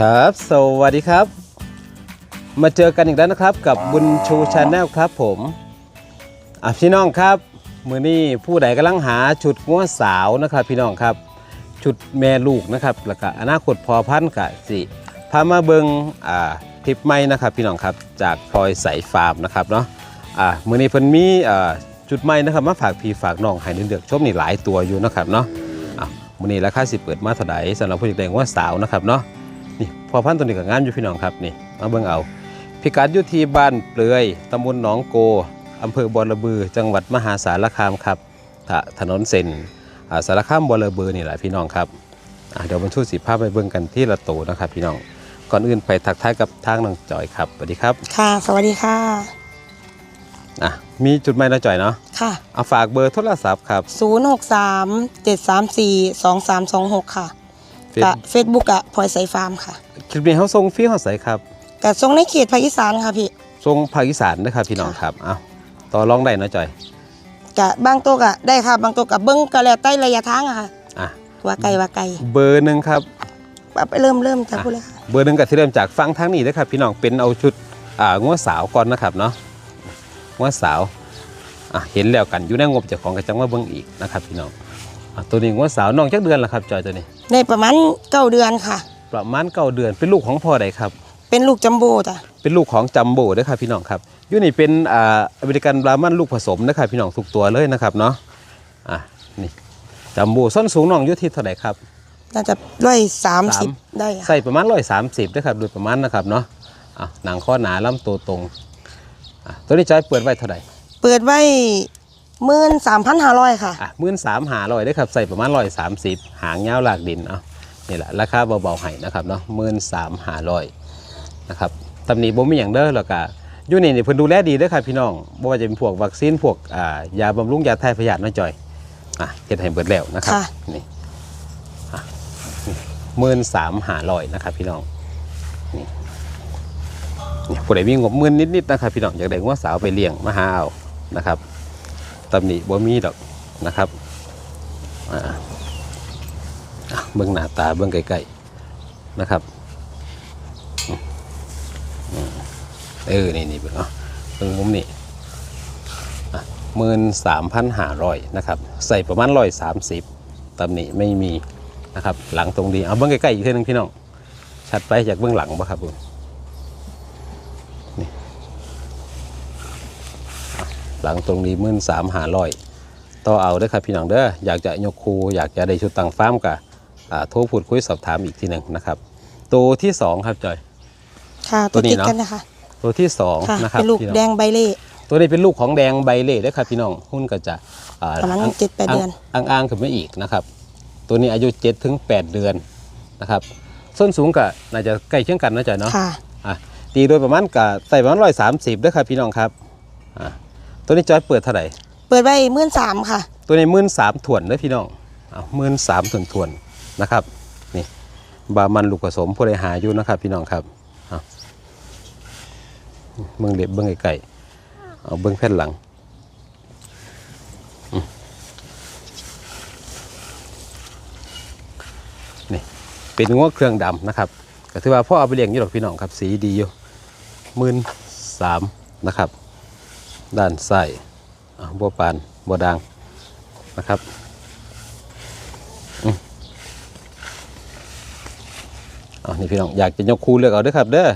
ครับ สวัสดีครับ มาเจอกันอีกแล้วนะครับ กับบุญชูชาแนลครับผมอะพี่น้องครับ มือนี้ผู้ใดกำลังหาชุดงัวสาวนะครับ พี่น้องครับ ชุดแม่ลูกนะครับแล้วก็อนาคตพอพันธุ์กะสิพามาเบิงอ่าคลิปใหม่นะครับ พี่น้องครับจากพลอยใสฟาร์มนะครับเนาะอ่ามือนี้เพิ่นมีอ่าจุดใหม่นะครับมาฝากพี่ฝากน้องให้เดือกชมนี่หลายตัวอยู่นะครับเนาะอะมือนี้ราคาสิเปิดมาเท่าไหร่สำหรับผู้อยากได้งัวสาวนะครับเนาะ นี่พอพันธุ์ตัวนี้ก็งามอยู่พี่น้องครับนี่มาเบิ่งเอา พิกัดอยู่ที่บ้านเปลือยตำบลหนองโกอำเภอบอระบือ จังหวัดมหาสารคามครับถถนนเส้นอ่าสารคามบอระบือนี่แหละพี่น้องครับอ่าเดี๋ยวบรรทุกสีภาพไปเบิ่งกันที่ละโตนะครับพี่น้องก่อนอื่นไปทักทายกับทางน้องจอยครับสวัสดีครับ ค่ะ สวัสดีค่ะอะมีจุดหมายนะจอยเนาะค่ะเอาฝากเบอร์โทรศัพท์ครับ 063 734 2326 ค่ะ เฟซกับเฟซบุ๊กอะพลอยใสฟาร์มค่ะคลิปนี้เขาส่งฟรีเขาใส่ครับกับทรงในเขตภาคอีสานค่ะพี่ส่งภาคอีสานนะครับพี่น้องครับเอาต่อรองได้นะจอยกับบางตัวกะได้ค่ะ บางตัวกับเบิ้งกะแล้วใต้ระยะทางอะค่ะ อะว่าไกลว่าไกลเบอร์หนึ่งครับ เอาไปเริ่มเริ่มจากพูดเลยค่ะ เบอร์หนึ่งกับที่เริ่มจากฟังทางนี้นะครับพี่น้องเป็นเอาชุดอ่างัวสาวก่อนนะครับเนาะงัวสาวอะเห็นแล้วกันอยู่ในงบเจ้าของกระจังว่าเบิ่งอีกนะครับพี่น้องอะตัวนี้งัวสาวน้องจักเดือนละครับจอยตัวนี้ ได้ประมาณเก้าเดือนค่ะ ประมาณเก้าเดือนเป็นลูกของพ่อใดครับ เป็นลูกจัมโบ้จ้ะเป็นลูกของจัมโบ้ด้วยครับพี่น้องครับอยู่นี่เป็นอ่าอเมริกันบรามันลูกผสมนะครับพี่น้องทุกตัวเลยนะครับเนาะอะนี่จัมโบ้ส้นสูงน้องอยู่ที่เท่าไหร่ครับน่าจะร้อยสามสิบสามได้ค่ะใส่ประมาณร้อยสามสิบนะครับโดยประมาณนะครับเนาะอะหนังข้อหนาลำตัวตรงอะตัวนี้จอยเปิดไว้เท่าไหร่เปิดไว้ หมื่นสามพันห้าร้อยค่ะ อะมื่นสามหาลอยได้ครับใส่ประมาณร้อยสามสิบหางยาวหลากดินเอานี่แหละราคาเบาๆให้นะครับเนาะมื่นสามหาลอยนะครับตำหนิบ่มีอย่างเด้อแล้วก็อยู่นี่นี่เพิ่นดูแลดีเด้อครับพี่น้องบ่ว่าจะเป็นพวกวัคซีนพวกอ่ายาบำรุงยาถ่ายพยาธิน้อยจ่อยอะเฮ็ดให้เบิดแล้วนะครับค่ะ นี่มื่นสามหาลอยนะครับพี่น้องนี่นี่ผู้ใดมีงบหมื่นนิดๆนะครับพี่น้องอยากได้งัวสาวไปเลี้ยงมาหาเอานะครับ ตำหนิบ่มีดอกนะครับอ่าเบื้องหน้าตาเบื้องไกล้ๆนะครับเออนี่นี่เบื้องเอาเบื้องมุมนี่หมื่นสามพันห้าร้อยนะครับ ใส่ประมาณร้อยสามสิบตำหนิไม่มีนะครับ หลังตรงดีเอาเบื้องใกล้ๆอีกทีหนึงพี่น้องชัดไปจากเบื้องหลังบ่ครับผม หลั งตรงนี้มื่นสามหาร้อยต่อเอาเด้อครับพี่น้องเด้ออยากจะยกคูอยากจะได้ชุดต่างฟาร์มกับอ่าโทรพูดคุยสอบถามอีกทีหนึ่งนะครับ ตัวที่สองครับจอยค่ะตัตัววนี้ติดเนอะกันนะคะตัวที่สองค่ะนะครับเป็นลูกพี่น้องแดงใบเล่ตัวนี้เป็นลูกของแดงใบเล่เด้อครับพี่น้องหุ้นก็จะอ่ประมาณอ่งเจ็ดแปดเดือนอ่างอ่างๆขึ้นมาอีกนะครับ ตัวนี้อายุ7จ็ถึงแเดือนนะครับส้นสูงก็น่าจะใกล้เคียงกันนะจอยเนาะค่ะอะตีโดยประมาณกับใส่ประมาณร้อยสามสิบด้วยครับพี่น้องครับอะ ตัวนี้จอยเปิดเท่าไหร่เปิดไว้หมื่นสามค่ะ ตัวนี้มื่นสามถ่วนเด้อพี่น้องเอามื่นสามถ่วนถ่วนๆนะครับนี่บามันลูกผสมผู้ใดหาอยู่นะครับ พี่น้องครับเอาเบื้องเล็บเบื้องไก่เอาเบื้องแผ่นหลังอืมนี่เป็นงวเครื่องดำนะครับก็ถือว่าพ่อเอาไปเลี้ยงอยู่หรอกพี่น้องครับ สีดีอยู่มื่นสามนะครับ ด้านซ้ายอะบัวปานบัวดางนะครับอืมเอานี่พี่น้องอยากจะยกคู่เลือกเอาเด้วยครับ เด้อ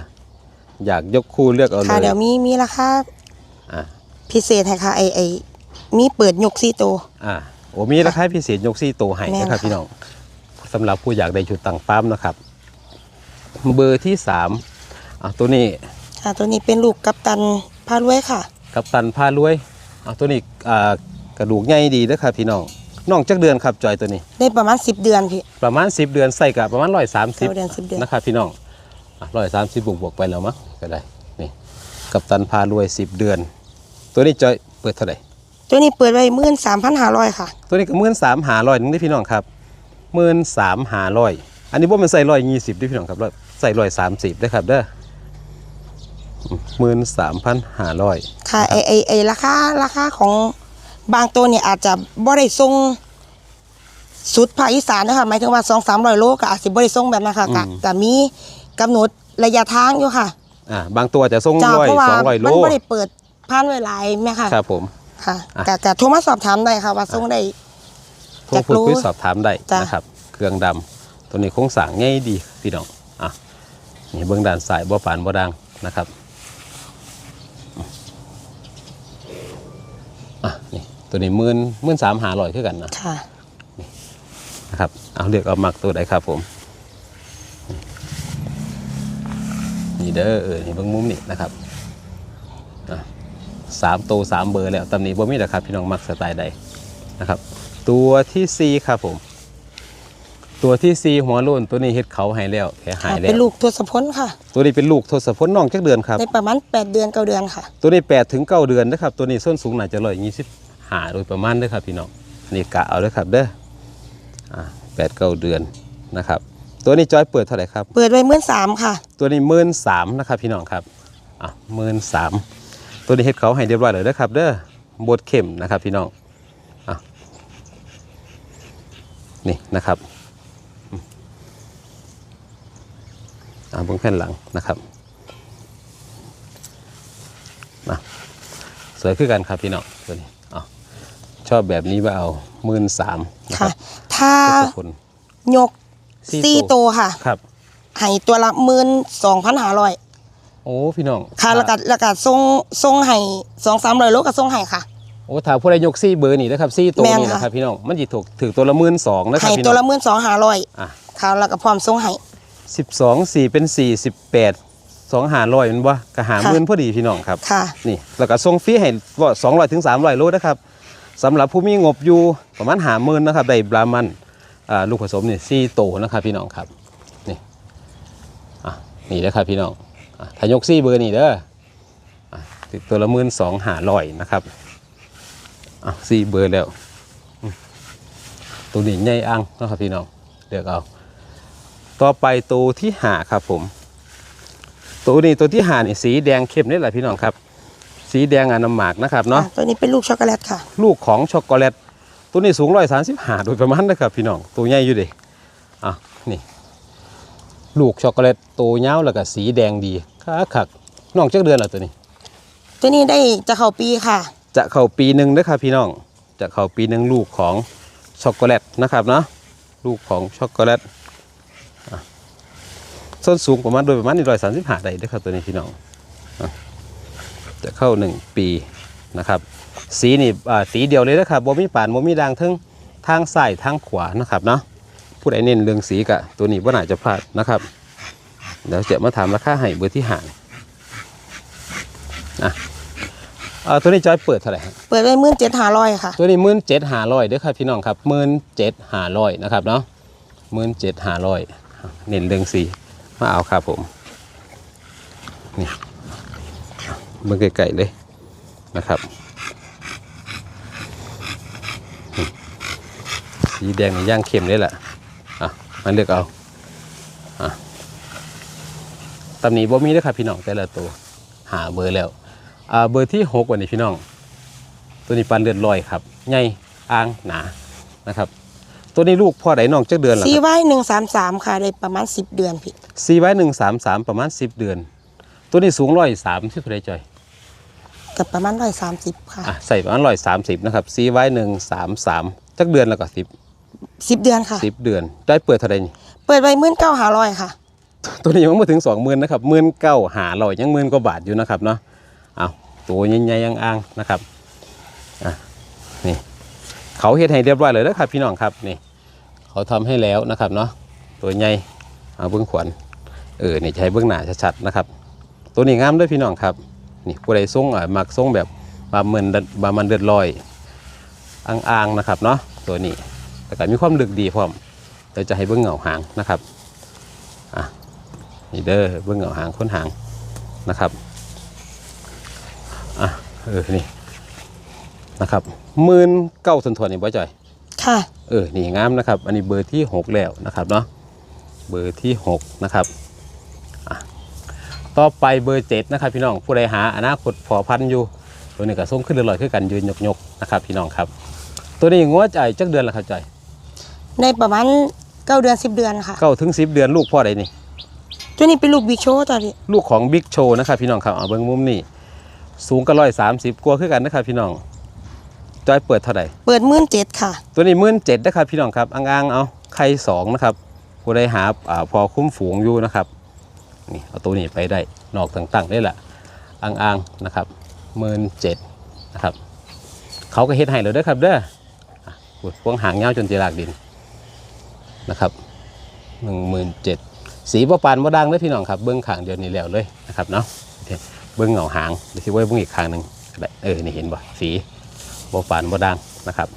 อยากยกคู่เลือกเอาเลค่ะยเดี๋ยวมีมีราคาอะพิเศษให้ค่ะไอไอมีเปิดยกซี่โตวอะโอ้มีราคาพิเศษยกซี่โตวให้แม่นนะครับค่ะพี่น้องสำหรับผู้อยากได้ชุดต่างฟาร์มนะครับ เบอร์ที่สามอะตัวนี้ค่ะตัวนี้เป็นลูกกัปตันพารวยค่ะ กัปตันพารวยอะตัวนี้อ่ากระดูกใหญ่ดีนะครับพี่น้องน้องจักเดือนครับจอยตัวนี้ ได้ประมาณ 10 เดือนพี่ ประมาณ 10 เดือนใส่กับประมาณร้อยสามสิบเก้าเดือน10เดือน นะครับพี่น้องร้อยสามสิบบวกบวกๆไปแล้วมั้งก็ได้นี่กับตันพารวย 10 เดือน ตัวนี้จอยเปิดเท่าไหร่ตัวนี้เปิดไว้หมื่นสามพันห้าร้อยค่ะ ตัวนี้ก็หมื่นสามหาร้อยนึงได้พี่น้องครับหมื่นสามหาร้อยอันนี้พวกมันใส่ร้อยยี่สิบได้พี่น้องครับร้อยใส่ร้อยสามสิบได้ครับเด้อ หมื่นสามพันหาร้อยค่ะไอไอไอราคาราคาของบางตัวเนี่ยอาจจะบ่ได้ทรงสุดภาคอีสานนะคะหมายถึงว่าสองสามร้อยโลก็อาจจะบ่ได้ทรงแบบนั้นค่ะกะกะมีกำหนดระยะทางอยู่ค่ะ อ่าบางตัวจะส่งจ้าร้อยเพราะว่าสองร้อยโลมันไม่ได้เปิดผ่านเวลาแม่ค่ะ ครับผมค่ะอะกะกะโทรมาสอบถามได้ค่ะ ว่าส่งได้โทรพูดอยากรู้คุยสอบถามได้จ้ะนะครับ เครื่องดำตัวนี้โครงสร้างง่ายดีพี่น้องอะนี่เบื้องด้านซ้ายบ่ปานบ่ดังนะครับ อะนี่ตัวนี้หมื่นหมื่นสามหาร้อยคือกันนะค่ะนะครับเอาเลือกเอามักตัวใดครับผมนี่เด้อเออนี่เบิ้งมุมนี่นะครับอะสามตัวสามเบอร์แล้วตำหนี้บ่มีนะครับพี่น้องมักสไตล์ใดนะครับ ตัวที่สี่ครับผม ตัวที่สี่หัวโล้นตัวนี้เฮ็ดเขาให้แล้วแผลหายแล้เป็นวลูกทศพลค่ะ ตัวนี้เป็นลูกทศพลน้องจักเดือนครับในประมาณ8เดือน9เดือนค่ะ ตัวนี้8ถึง9เดือนนะครับตัวนี้ส้นสูงน่าจะร้อยยี่สิบหาโดยประมาณเด้อครับพี่น้องนี่กะเอาเด้อครับเด้ออ่าแปดเก้าเดือนนะครับ ตัวนี้จอยเปิดเท่าไหร่ครับ เปิดไว้มื่นสามค่ะ ตัวนี้หมื่นสามนะครับพี่น้องครับอะหมื่นสามตัวนี้เฮ็ดเขาให้เรียบร้อยเลยนะครับ เด้อบดเข็มนะครับพี่น้องอะนี่นะครับอืม อ่าเบื้องแผ่นหลังนะครับนะสวยขึ้นกันครับพี่น้องตัวนี้อะชอบแบบนี้ว่าเอาหมื่นสามนะคค่ะ รับถ้าทศพลยกสี่สี่ตัวตัว ค่ะครับ ให้ตัวละหมื่นสองพันห้าร้อยโอ้พี่น้องค่ะแล้วก็แล้วก็ส่งส่งให้สองสามร้อยโลก็ส่งให้ค่ะ โอ้ถ้าผู้ใดยกซี่เบอร์นี่นะครับซี่ตัวแม่นนี่ค่ะ นะครับพี่น้องมันจิถูกถือตัวละหมื่นสองนะครับให้พี่ตัน้วองละหมื่นสองห้าร้อยอะ ค่ะแล้วก็พร้อมส่งให้ สิบสองสี่เป็นสี่สิบแปดสองหาร้อยมันบ่กระหาค่ะหมื่นพอดีพี่น้องครับค่ะนี่แล้วก็ส่งฟรีให้ว่าสองร้อยถึงสามร้อยโลนะครับสำหรับผู้มีงบอยู่ประมาณหาหมื่นนะครับได้บรามันอ่าลูกผสมนี่ซี่โตนะครับพี่น้องครับนี่อะนี่นะครับพี่น้องอะถ้ายกซี่เบอร์นี่เด้ออะติดตัวละหมื่นสองหาร้อยนะครับอะซี่เบอร์แล้วอืมตัวนี้ใหญ่อังนะครับพี่น้องเลือกเอา ต่อไปตัวที่หาครับผมตัวนี้ตัวที่หานี่สีแดงเข้มนี่แหละพี่น้องครับ สีแดงอานำหมากนะครับเนาะอ่ตัวนี้เป็นลูกช็อกโกแลตค่ะ ลูกของช็อกโกแลตตัวนี้สูงร้อยสามสิบห้าโดยประมาณนะครับ พี่น้องตัวใหญ่อยู่เดิอะนี่ ลูกช็อกโกแลตตัวยาวแล้วก็สีแดงดีคักคักน้องจักเดือนแล้วตัวนี้ ตัวนี้ได้จะเข้าปีค่ะ จะเข้าปีหนึ่งนะครับพี่น้องจะเข้าปีหนึ่งลูกของช็อกโกแลตนะครับเนาะลูกของช็อกโกแลตอะ ส้นสูงประมาณโดยประมาณร้อยสามสิบห้าได้เด้วยครับตัวนี้พี่น้องอะจะเข้าหนึ่งปีนะครับ สีนี่อ่าสีเดียวเลยนะครับบ่มีป่านบ่มีด่างทั้งทางซ้ายทางขวานะครับเนาะผู้ใดเน้นเรื่องสีกะตัวนี้ว่าน่าจะพลาดนะครับเดี๋ยวจะมาถามราคาให้เบอร์ที่หาอะอ่าตัวนี้จอยเปิดเท่าไหร่ฮะเปิดไว้มื่นเจ็ดห้าร้อยค่ะ ตัวนี้หมื่นเจ็ดหาร้อยเด้อครับพี่น้องครับหมื่นเจ็ดหาร้อยนะครับเนาะหมื่นเจ็ดหาร้อย เน้นเรื่องสีมาเอาครับผมนี่เบิ่งไกลๆเลยนะครับ สีแดงนี่ย่างเข้มเลยแหละอะมาเลือกเอาอะตำหนิบ่มีด้อครับพี่น้องแต่ละตัวหาเบอร์แล้วอ่าเบอร์ที่หกวันนี้พี่น้อง ตัวนี้ปันเลือดลอยครับใหญ่อ่างหนานะครับ ตัวนี้ลูกพ่อไดน้องจักเดือนเหรอซีครับไว้หนึ่งสามสามค่ะได้ประมาณสิบเดือนพี่ซีไว้หนึ่งสามสามประมาณสิบเดือน ตัวนี้สูงร้อยสามสิบเท่าไรจอยกับประมาณร้อยสามสิบค่ะอะใส่ประมาณร้อยสามสิบนะครับซีไว้หนึ่งสามสามจักเดือนแล้วก็สิบสิบเดือนค่ะสิบเดือนจอยเปิดเท่าไรนี่เปิดไว้มื่นเก้าห้าร้อยค่ะ ตัวนี้ยังไม่ถึงสองหมื่นนะครับหมื่นเก้าหาลอยยังหมื่นกว่าบาทอยู่นะครับเนาะเอาตัวใหญ่ๆยังอ่างนะครับอะนี่ เขาเฮ็ดให้เรียบร้อยเลยนะครับพี่น้องครับนี่เขาทำให้แล้วนะครับเนาะตัวใหญ่เอาเบื้องขวัญเออนี่จะให้เบื้องหน้าชัดๆนะครับ ตัวนี้งามด้วยพี่น้องครับนี่ผู้ใดทรงอะมักทรงแบบบามินบามันเดือดลอยอ่างๆนะครับเนาะตัวนี้แต่ก็มีความลึกดีพร้อมเดี๋ยวจะให้เบื้องเหงาหางนะครับอะนี่เด้อเบื้องเหงาหางค้นหางนะครับอะเออนี่นะครับ หมื่นเก้าทนทวนนี่บ่จ่อย ค่ะ เออ นี่งามนะครับ อันนี้เบอร์ที่6แล้วนะครับเนาะ เบอร์ที่6นะครับอะต่อไปเบอร์7นะครับ พี่น้อง ผู้ใดหาอนาคตพอพันธุ์อยู่ ตัวนี้ก็ส่งขึ้นเรื่อยๆขึ้นกันยืนยกๆนะครับ พี่น้องครับ ตัวนี้งัวใจายจักเดือนละครับใจอยได้ประมาณเก้าเดือนสิบเดือนค่ะ เก้าถึงสิบเดือนลูกพ่อใดนี่ ตัวนี้เป็นลูกบิ๊กโชว์จ้ะพี่ ลูกของบิ๊กโชนะครับพี่น้องครับเอาเบิ้งมุมนี่สูงก็ร้อยสามสิบกว่าขึ้นกันนะครับพี่น้อง จอยเปิดเท่าไหร่เปิดมื่นเจ็ดค่ะ ตัวนี้มื่นเจ็ดนะครับพี่น้องครับอ่างๆเอาไข่สองนะครับผู้ใดหาอ่าพอคุ้มฝูงอยู่นะครับนี่เอาตัวนี้ไปได้นอกต่างๆได้แหละอ่างๆนะครับมื่นเจ็ดนะครับ เขาก็เฮ็ดให้เลยเด้อครับเด้ออะปวดพวงหางเงาวจนจีรากดินนะครับหนึ่งหมื่นเจ็ดสีประปานบ่ดังเลยพี่น้องครับเบื้องขางเดียวนี้แล้วเลยนะครับเนาะโอเคเบื้องเหงาหางเดี๋ยวที่ไว้เบื้องอีกข้างหนึ่งก็ได้เออนี่เห็นบ่สี บ่ปานบ่ดังนะครับ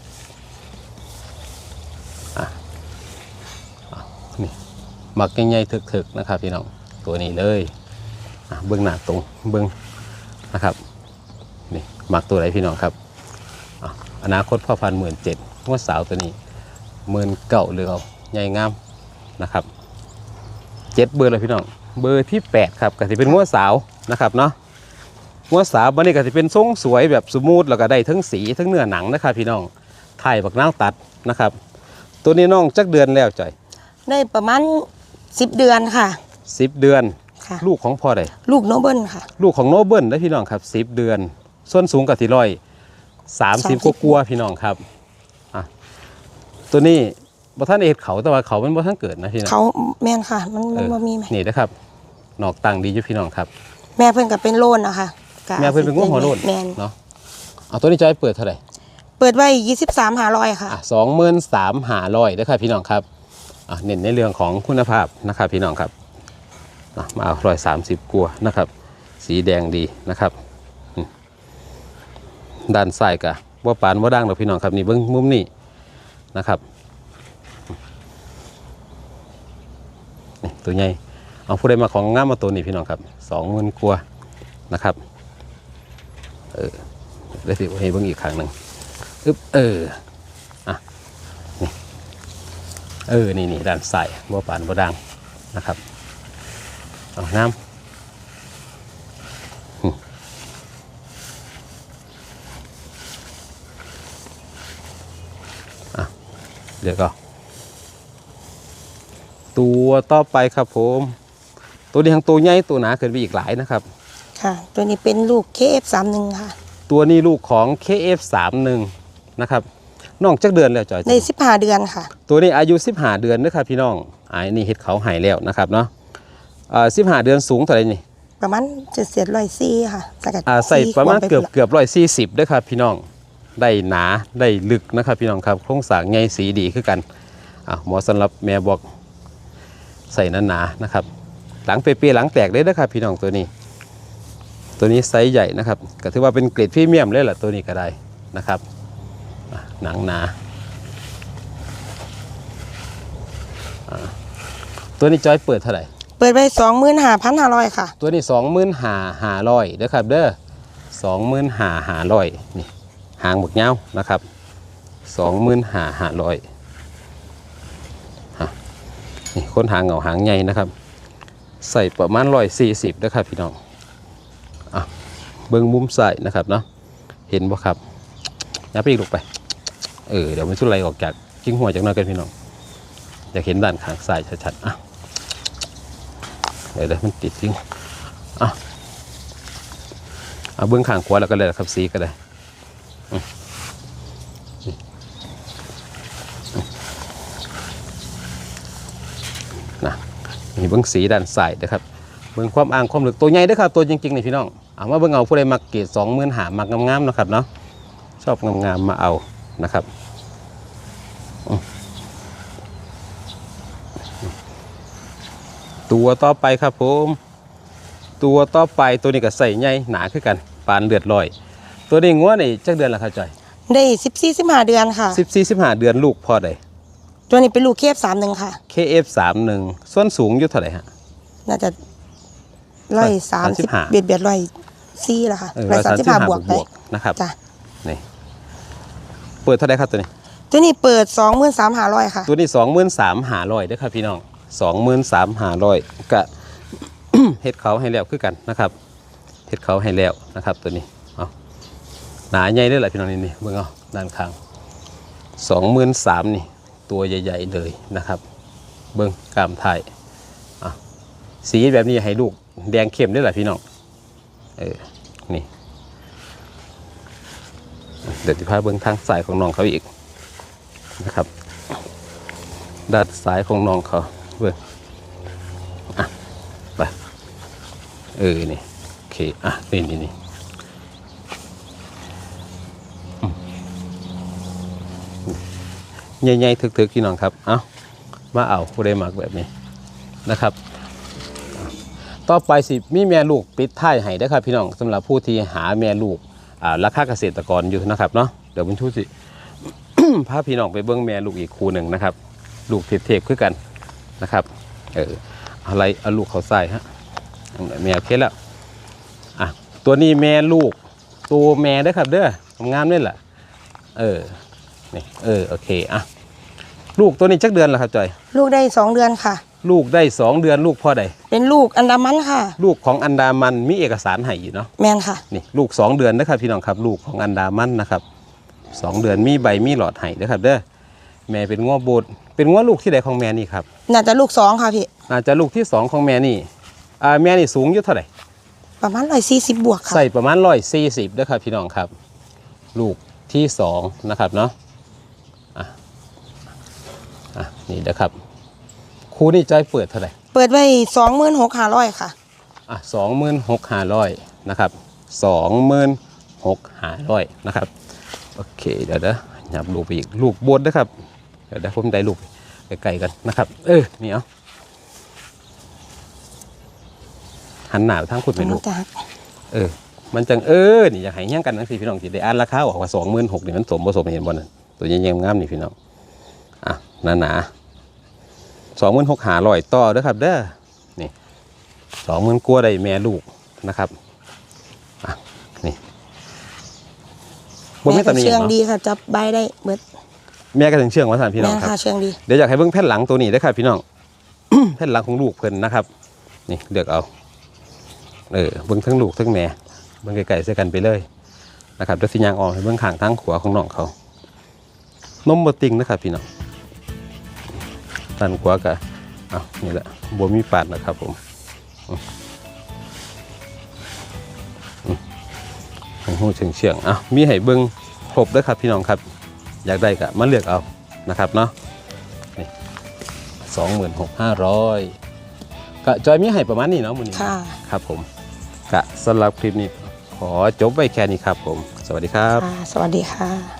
อะนี่หมักใหญ่ๆถึกๆนะครับพี่น้องตัวนี้เลยอะเบื้องหน้าตรงเบื้องนะครับนี่หมักตัวไหนพี่น้องครับอะอนาคตพ่อพันหมื่นเจ็ดงวดสาวตัวนี้หมื่นเก่าเรือเอาใหญ่งามนะครับเจ็ดเบอร์เลยพี่น้องเบอร์ที่แปดครับก็จะเป็นงวดสาวนะครับเนาะ งวดสาวบันนี้ก็จะเป็นทรงสวยแบบสมูทแล้วก็ได้ทั้งสีทั้งเนื้อหนังนะครับพี่น้องถ่ายบักน้าวตัดนะครับ ตัวนี้น้องจักเดือนแล้วจ่อยได้ประมาณสิบเดือนค่ะสิบเดือนค่ะลูกของพ่อใดลูกโนเบิลค่ะ ลูกของโนเบิลนะพี่น้องครับสิบเดือน ส่วนสูงกับที่ร้อยสามสิบ30กลัวาๆพี่น้องครับอะตัวนี้บ่ท่านเอ็ดเขาแต่ว่าเขามันบ่ท่านเกิดนะพี่น้องเขาแม่นค่ะ มันเอมันอบ่มีไหมนี่นะครับนอกตังดีอยู่พี่น้องครับ แม่เพิ่นก็เป็นโลนนะคะก็ แม่เพิ่นเป็นงูหัวโลนแม่นเนาะเอาตัวนี้จะให้เปิดเท่าไหร่เปิดไว้ยี่สิบสามหาร้อยค่ะอะสองหมื่นสามหาร้อยนะครับพี่น้องครับอะเน้นในเรื่องของคุณภาพนะครับพี่น้องครับอะมาเอาร้อยสามสิบกัวานะครับ สีแดงดีนะครับอืมด้านซ้ายกะว่าปานว่าดังหรอกพี่น้องครับนี่เบิ้งมุมนี้นะครับนี่ตัวใหญ่เอาผู้ใดมาของงามมาตัวนี้พี่น้องครับสองหมื่นกัวานะครับ เออได้สิให้เบิ้งอีกครั้งหนึ่งอึ๊บเอออะนี่เออนี่นี่ด้านซ้ายว่าปานว่ดังนะครับเอาน้ำเดี๋ยวก็ตัวต่อไปครับผม ตัวนี้ทั้งตัวใหญ่ตัวหนาขึ้นไปอีกหลายนะครับ ค่ะ ตัวนี้เป็นลูกเคฟสามหนึ่งค่ะ ตัวนี้ลูกของ KF31 นะครับน้องจักเดือนแล้วจอยในสิบห้าเดือนค่ะ ตัวนี้อายุ 15 เดือนนะครับพี่น้องอ่าอันนี้เฮ็ดเขาหายแล้วนะครับเนาะอ่า15เดือนสูงเท่าไหร่นี่ประมาณเจ็ดเศษร้อยซี่ค่ะสกัดอ่าใส่ซี่ประมาณขวดไเกือบเกือบร้อยสี่สิบด้วยครับพี่น้องได้หนาได้ลึกนะครับพี่น้องครับโครงสร้างใหญ่สีดีคือกันอ่าหมอสำหรับแม่บอกใส่หนาๆนะครับ หลังเปรี้ยๆหลังแตกเลยนะครับพี่น้องตัวนี้ ตัวนี้ไซส์ใหญ่นะครับก็ถือว่าเป็นเกรดพรีเมียมเลยแหละตัวนี้ก็ได้นะครับอะหนังหนาอ่าตัวนี้จอยเปิดเท่าไหร่เปิดไว้สองหมื่นห้าพันห้าร้อยค่ะ ตัวนี้สองหมื่นหาหาร้อยเด้อครับ เด้อสองหมื่นหาหาร้อยนี่หางหมกเงานะครับสองหมื่นหาหาร้อยนี่คนหางเหงาหางใหญ่นะครับ ใส่ประมาณร้อยสี่สิบเด้อครับพี่น้องอะ เบิ้งมุมใส่นะครับเนาะเห็นบ่ครับยับไปอีกลูกไปเออเดี๋ยวมันชุดไหลออกจากกิ้งหัวจากหน้อยกันพี่น้องอยากเห็นด้านข้างซ้ายชัดๆอะเดี๋ยวเดี๋ยวมันติดทิ้งอะเอาเบื้องข้างขวาแล้วก็เลยครับสีก็ได้นะนี่เบื้องสีด้านซ้ายนะครับ เบื้องความอ่างความลึกตัวใหญ่เด้วยครับตัวจริงๆนี่พี่น้องเอามาเบื้องเอาผู้ใดมักเกรดสองหมื่นหามักงามๆนะครับเนาะชอบงามๆมาเอานะครับอืมตัวต่อไปครับผมตัวต่อไปตัวนี้ก็ใส่ใหญ่หนาขึ้นกันปานเลือดลอย ตัวนี้งัวนี่จักเดือนละครับจอยได้สิบสี่สิบห้าเดือนค่ะสิบสี่สิบห้าเดือนลูกพอได้ตัวนี้เป็นลูกเคฟสามหนึ่งค่ะ KF สามหนึ่งส่วนสูงอยู่เท่าไหร่ฮะน่าจะ ร้อยสามสิบ35เบียดเบียดร้อยซี่ละค่ะเออร้อยสามสิบห้าบวกไปนะครับจ้ะนี่เปิดเท่าไหร่ครับตัวนี้ ตัวนี้เปิดสองหมื่นสามหาร้อยค่ะ ตัวนี้สองหมื่นสามหาร้อยเด้อครับพี่น้องสองหมื่นสามหาร้อยกะเฮ็ดเขาให้แล้วคือกันนะครับเฮ็ดเขาให้แล้วนะครับ ตัวนี้เอาหนาใหญ่เลยแหละพี่น้องนี่นี่เบิ่งเอาด้านข้างสองหมื่นสามนี่ ตัวใหญ่ ๆ เลยนะครับ เบิ่งกล้ามไทยอะสีแบบนี้ให้ลูก แดงเข้มได้หละพี่น้องเออนี่ เดี๋ยวจะพาเบิ้งทางสายของน้องเขาอีกนะครับด้านซ้ายของน้องเขาเบิ้งอะไปเออนี่โอเคอะนี่นี่นี่ใหญ่ๆถึกๆพี่น้องครับ เอามาเอาผู้ใดมักแบบนี้นะครับ ต่อไปสิมีแม่ลูกปิดท้ายให้ได้ครับพี่น้องสำหรับผู้ที่หาแม่ลูกอ่าราคาเกษตรกรอยู่นะครับเนาะเดี๋ยวผมชูสิพาพี่น้องไปเบิ้องแม่ลูกอีกคู่หนึ่งนะครับ ลูกเทพๆคือกันนะครับเอออะไรเอาลูกเขาใส่ฮะแม่โอเคแล้วอะตัวนี้แม่ลูกตัวแม่เด้ครับเด้อทำงานนี่แหละเออนี่เออโอเคอะลูกตัวนี้จักเดือนแล้วครับจอย ลูกได้สองเดือนค่ะ ลูกได้สองเดือนลูกพ่อใดเป็นลูกอันดามันค่ะ ลูกของอันดามันมีเอกสารให้อยู่เนาะแมนค่ะ นี่ลูก2เดือนนะครับพี่น้องครับลูกของอันดามันนะครับสองเดือนมีใบมีหลอดให้นะครับ เด้อแม่เป็นง้อโบดเป็นง้อลูกที่ใดของแม่นี่ครับน่าจะลูกสองค่ะพี่อาจจะลูกที่สองของแม่นี่อ่าแม่นี่สูงอยู่เท่าไหร่ประมาณร้อยสี่สิบบวกค่ะใส่ประมาณร้อยสี่สิบด้วยครับพี่น้องครับ ลูกที่สองนะครับเนาะอะอะนี่นะครับ ครูนี่ใจอยเปิดเท่าไหร่เปิดไว้สองหมื่นหกห้าร้อยค่ะอะสองหมื่นหกห้าร้อยนะครับสองหมื่นหกห้าร้อยนะครับโอเคเดี๋ยวเด้อหยับลูกไปอีกลูกบดนะครับ เดี๋ยวเดี๋ยวผมได้ลูกไกลๆกันนะครับ เออนี่เอาหันหน้าไปทางคุณไปลูกจ้ะเออ มันจังเออนี่อยากให้เฮี้ยงกันนะสิพี่น้องสิได้อ่านราคาออกว่าสองหมื่นหกนี่มันสมผสมเห็นบ่นั่นตัวยังๆงามนี่พี่น้องอะหนาหนา สองหมื่นหกหาลอยต่อเด้อครับ เด้อนี่สองหมื่นกลัวาได้แม่ลูกนะครับอะนี่บนแม่ไม่ก็ตำหนิหเชื่ยัองงดีเนาะค่ะจับใบได้เบิดแม่ก็ถึงเชื่องว่าสานพี่น้อแม่งครับค่ะเชื่องดีเดี๋ยวอยากให้เบิ่งแผ่นหลังตัวนี้เด้อครับพี่น้องแผ่นหลังของลูกเพิ่นนะครับ นี่เลือกเอาเออเบิ่งทั้งลูกทั้งแม่เบิ่งไกลๆใส่กันไปเลยนะครับเดี๋ยวสิยางออกให้เบิ่งข้างทางขวาของน้องเขานมบ่ติงนะครับพี่น้อง ด้านขวาก็อะนี่แหละบ่มีปาดนะครับผมอืมอืมให้หูเฉียงเฉียงๆอะมีให้เบิ่งครบเด้อครับพี่น้องครับ อยากได้ก็มาเลือกเอานะครับเนาะสองหมื่นหกห้าร้อยกะจอยมีให้ประมาณนี้เนาะมือนี้ค่ะครับผมกะสำหรับคลิปนี้ขอจบไว้แค่นี้ครับผม สวัสดีครับค่ะสวัสดีค่ะ